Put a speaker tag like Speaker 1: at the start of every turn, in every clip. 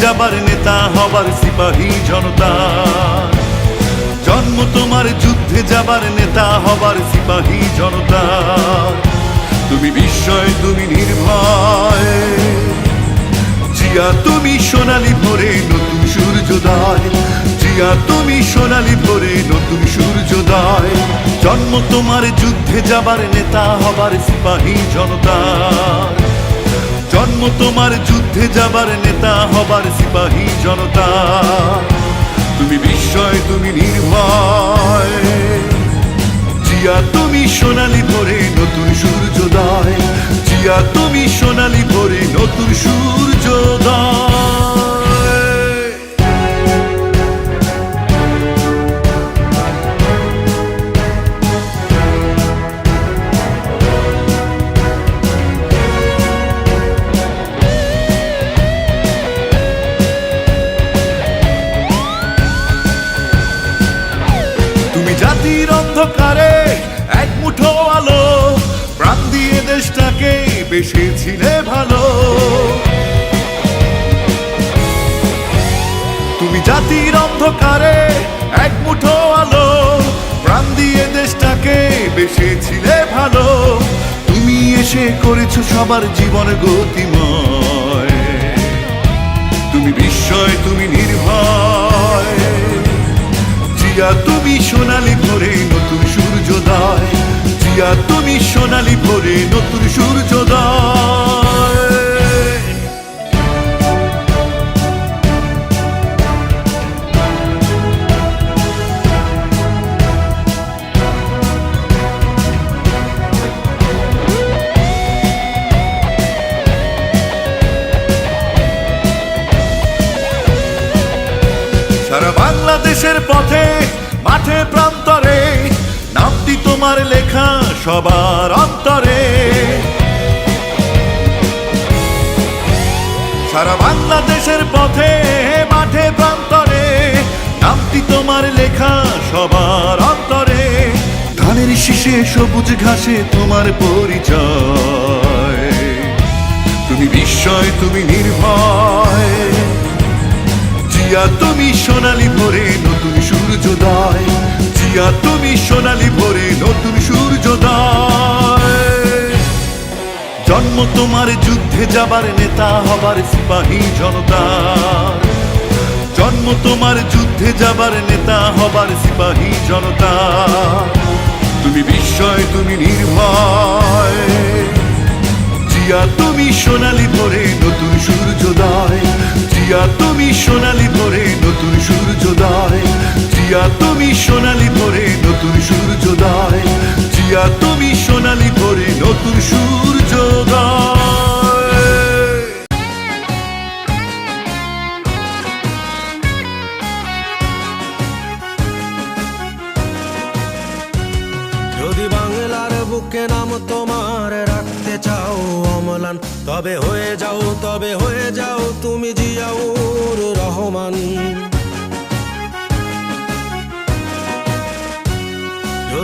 Speaker 1: যাবার নেতা হবার সিপাহী জনতা। জন্ম তোমার যুদ্ধে যাবার নেতা হবার সিপাহী জনতা। তুমি বিস্ময়, তুমি নির্ভয়। জিয়া, তুমি সোনালি ভরে নতুন সূর্যোদয়। জিয়া, তুমি সোনালি ভরে নতুন সূর্যোদয়। জন্ম তোমার যুদ্ধে যাবার নেতা হবার সিপাহী জনতা। জন্ম তোমার যুদ্ধে যাবার নেতা হবার সিপাহী জনতা। তুমি বিস্ময়, তুমি নির্ভয়। জিয়া, তুমি সোনালি ভরে নতুন সূর্যোদয়। জিয়া, তুমি সোনালি ভোরে জাতির অন্ধকারে এক মুঠো আলো। প্রাণ দিয়ে দেশটাকে বেসেছিলে ভালো। তুমি এসে করেছ সবার জীবন গতিময়। তুমি বিস্ময়, তুমি নির্ভয়। জিয়া, তুমি সোনালি ভরে নতুন সূর্যোদয়। জিয়া, তুমি সোনালি ভরে নতুন সূর্যোদয়। সবার অন্তরে। সারা বাংলাদেশের পথে, মাঠে, প্রান্তরে, নামটি তোমার লেখা সবার অন্তরে। ধানের শীষে, সবুজ ঘাসে তোমার পরিচয়। তুমি বিস্ময়, তুমি নির্ভয়। জিয়া, তুমি সোনালি ভোরে নতুন সূর্যোদয়। জিয়া তুমি সোনালি ভোরে নতুন সূর্যোদয়। জন্ম তোমার যুদ্ধে যাবার নেতা হবার সিপাহী জনতা। জন্ম তোমার যুদ্ধে যাবার নেতা হবার সিপাহী জনতা। তুমি বিস্ময়, তুমি নির্ভয়। জিয়া তুমি সোনালি ভোরে নতুন সূর্যোদয়। জিয়া তুমি সোনালি ভোরে নতুন সূর্যোদয় জিয়া তুমি সোনালি ভোরে নতুন সূর্যোদয়। জিয়া তুমি সোনালি ভোরে নতুন সূর্যোদয়।
Speaker 2: যদি বাংলার বুকে নাম তোমার রাখতে চাও অমলান, তবে হয়ে যাও, তবে হয়ে যাও তুমি জিয়াউর রহমান।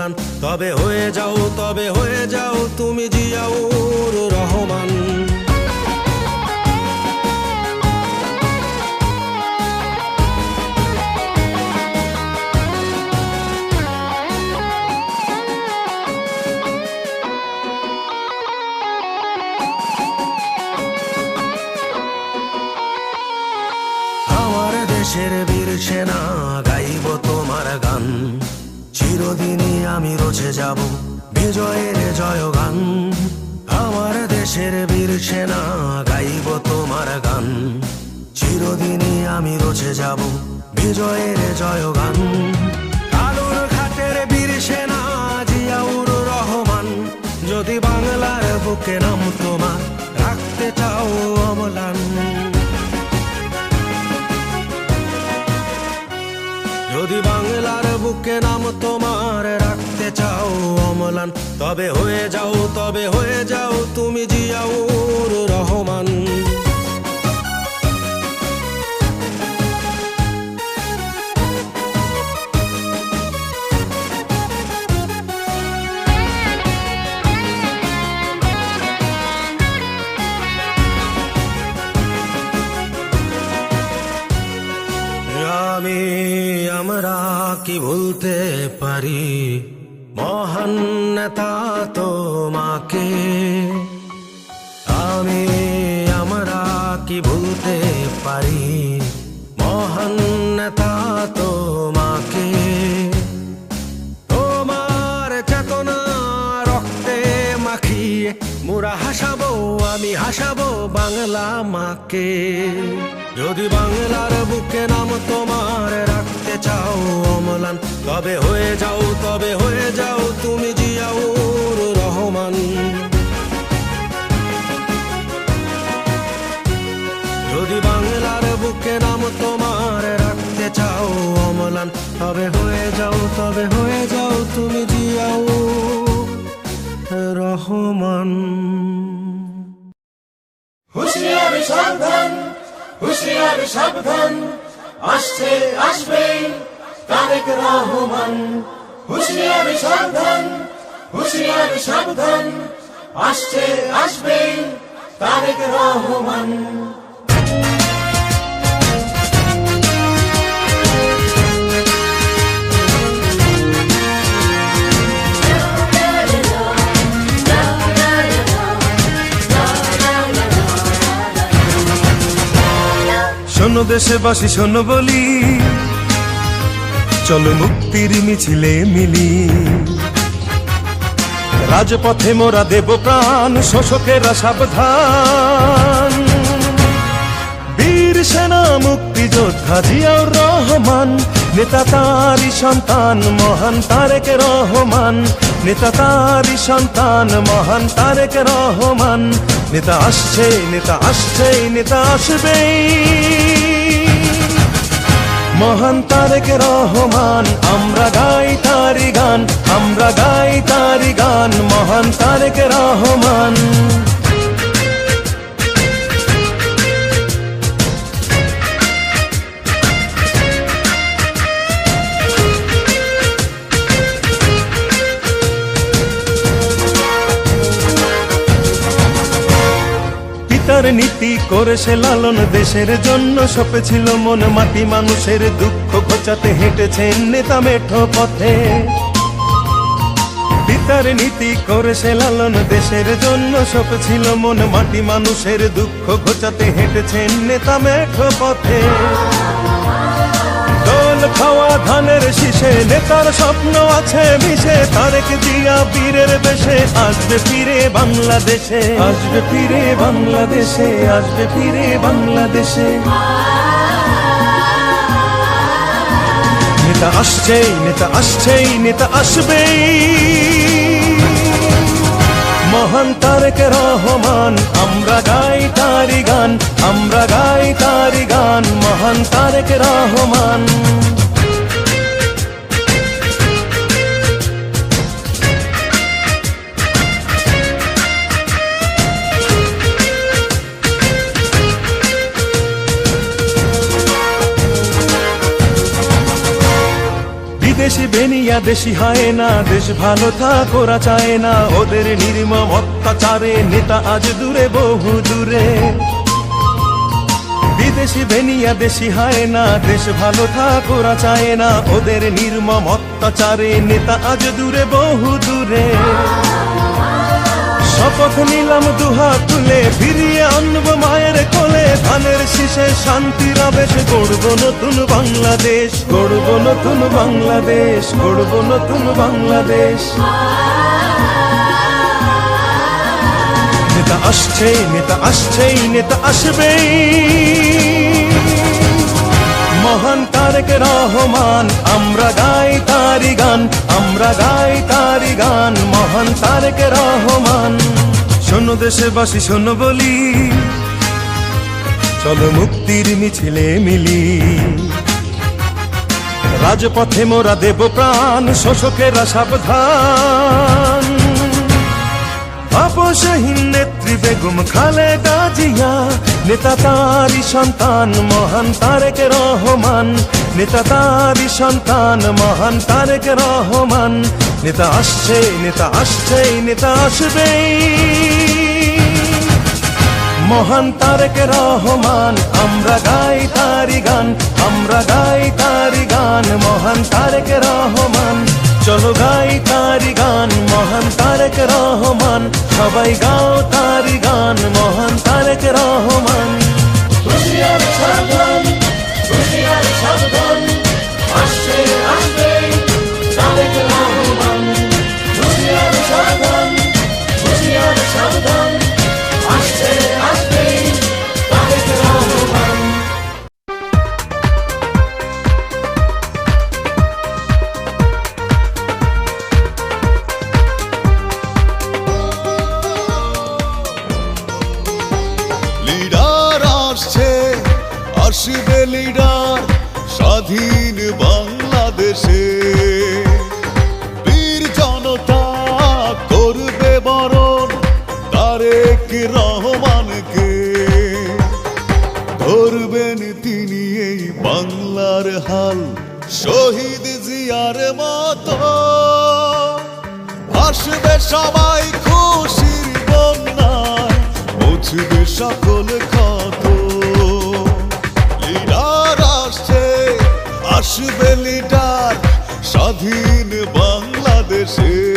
Speaker 2: অমলান তবে হয়ে যাও, তবে হয়ে যাও, তুমি জিয়াউর রহমান। দেশের বীর সেনা গাইব তোমার গান। চিরদিনই আমি রচে যাব। বিজয়ের জয় গান আমার দেশের বীর সেনা গাইব তোমার গান। চিরদিনই আমি রচে যাব, বিজয়ের জয় গান আলোর বীর সেনা জিয়াউর রহমান, যদি বাংলার বুকে নাম তোমার, রাখতে চাও অমলান যদি বাংলার বুকে নাম তোমার অমলান তবে হয়ে যাও, তবে হয়ে যাও, তুমি জিয়াউর রহমান। আমি আমরা কি ভুলতে পারি? মহান নেতা তোমাকে। আমি আমরা কি ভুলতে পারি? মহান নেতা তোমাকে। তোমার চেতনা রক্তে মাখিয়ে মোরা হাসাবো, আমি হাসাবো বাংলা মাকে। যদি বাংলার বুকে নাম তোমার রাখতে চাও অমলান, তবে হয়ে যাও, তবে রহমান।
Speaker 3: হুশিয়ার সাবধান হুশিয়ার সাবধান, আসছে, আসবে তারেক রহমান। হুশিয়ার সাবধান হুশিয়ার সাবধান, আসছে, আসবে তারেক রহমান।
Speaker 4: শোনো দেশবাসী, শোনো বলি। চলো মুক্তির মিছিলে মিলি। রাজপথে মোরা দেব প্রাণ, শোষকেরা সাবধান। বীর সেনা মুক্তিযোদ্ধা জিয়াউর রহমান নেতা তারি সন্তান, মহান তারেক রহমান। নেতা তারি সন্তান, মহান তারেক রহমান। নেতা আসছে নেতা আসছে, নেতা আসবেই। মহান তারেক রহমান, আমরা গাই তারি গান, আমরা গাই তারি গান, মহান তারেক রহমান। করে সে লালন দেশের জন্য সপেছিল মন মাটি, মানুষের দুঃখ ঘোচাতে হেঁটেছেন নেতা মেঠো পথে। পিতার নীতি করে সে লালন দেশের জন্য সপেছিল মন মাটি, মানুষের দুঃখ ঘোচাতে হেঁটেছেন নেতা মেঠো পথে। দোল খাওয়া, ধানের শীষে নেতার স্বপ্ন আছে মিশে। তারেক দিয়া বীরের বেশে, আসবে ফিরে বাংলাদেশে। আসবে ফিরে বাংলাদেশে, আসবে ফিরে বাংলাদেশে। নেতা আসছেই নেতা আসছেই, নেতা আসবেই। মহান তারেক রহমান, আমরা গাই তারি গান, আমরা গাই তারি গান, মহান তারেক রহমান। বিদেশি বেনিয়া, দেশি হয় না দেশ ভালো থাক ওরা চায় না। ওদের নির্মম অত্যাচারে নেতা আজ দূরে, বহু দূরে। বিদেশি বেনিয়া, দেশি হয় না দেশ ভালো থাক ওরা চায় না। ওদের নির্মম অত্যাচারে নেতা আজ দূরে, বহু দূরে। শপথ নিলাম দুহাত তুলে, ফিরিয়ে আনব মায়ের কোলে। ধানের শীষে শান্তির আবেশ, গড়ব নতুন বাংলাদেশ, গড়ব নতুন বাংলাদেশ, গড়ব নতুন বাংলাদেশ। নেতা আসছেই নেতা আসছেই, নেতা আসবেই। মহান তারেক রহমান, আমরা গাই তারি গান, আমরা গাই তারি গান, মহান তারেক রহমান। শোনো দেশবাসী, শোনো বলি। চলো মুক্তির মিছিলে মিলি। রাজপথে মোরা দেব প্রাণ, শোষকেরা সাবধান। আপসহীন নেত্রী বেগম খালেদা জিয়া, নেতা তারি সন্তান, মহান তারেক রহমান। নেতা তারি সন্তান, মহান তারেক রহমান। নেতা আসছে নেতা আসছে, নেতা আসবেই মহান তারেক রহমান, আমরা গাই তারি গান, আমরা গাই তারি গান, মহান তারেক রহমান। চলো গাই তারি গান, মহান তারেক রহমান, সবাই গাও তারি গান, মহান তারেক রহমান।
Speaker 3: সাবধান, আসছে, আসবে। সাবধান
Speaker 1: ধরবেন তিনি এই বাংলার হাল। শহীদ জিয়ার মতো। আসবে সবাই খুশির বন্যায়, মুছবে সকল ক্ষত। লিডার আসছে, আসবে লিডার স্বাধীন বাংলাদেশে।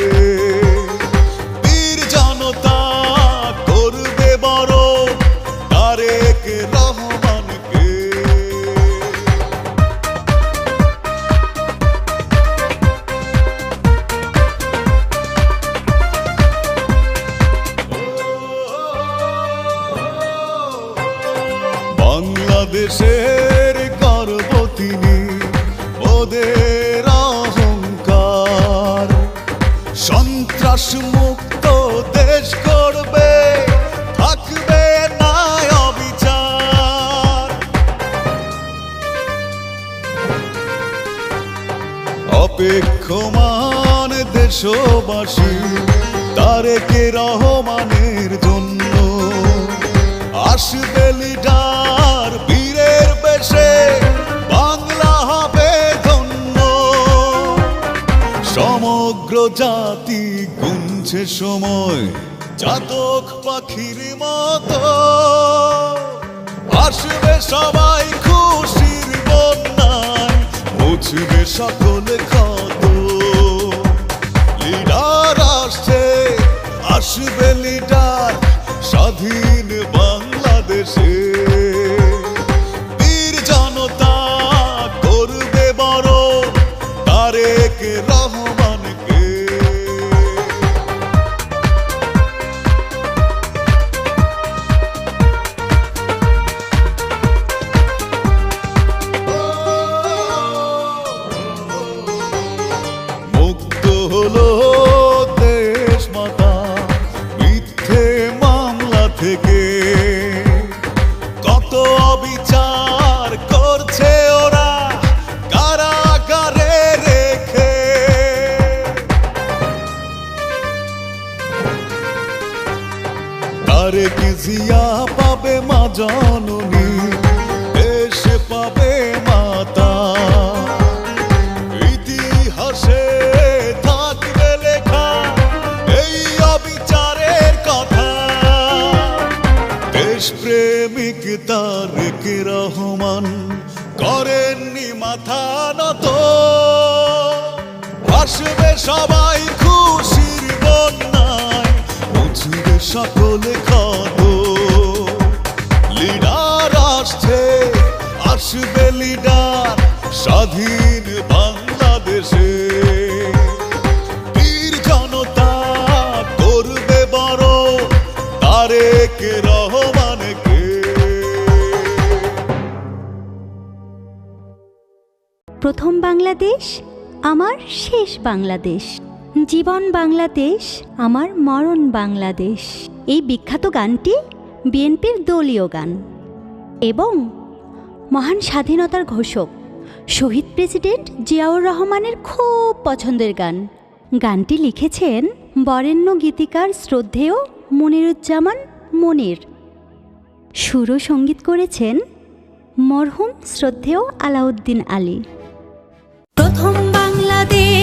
Speaker 1: অপেক্ষমান দেশবাসী তারেকে রহমানের জন্য? আসবে লিডার বীরের বেশে, বাংলা হবে ধন্য। সমগ্র জাতি গুনছে সময়, জাতক পাখির মতো। আসবে সবাই বন্যায় মুছবে সকল ক্ষত তারেক রহমান করেননি মাথা নত। আসবে সবাই খুশির বন্যায়, বুঝবে সকল কত। লিডার আসছে, আসবে লিডার, স্বাধীন
Speaker 5: প্রথম বাংলাদেশ, আমার শেষ বাংলাদেশ। জীবন বাংলাদেশ, আমার মরণ বাংলাদেশ। এই বিখ্যাত গানটি বিএনপির দলীয় গান এবং মহান স্বাধীনতার ঘোষক, শহীদ প্রেসিডেন্ট জিয়াউর রহমানের খুব পছন্দের গান। গানটি লিখেছেন বরেণ্য গীতিকার শ্রদ্ধেয় মনিরুজ্জামান মনির। সুর সংগীত করেছেন মরহুম শ্রদ্ধেয় আলাউদ্দিন আলী।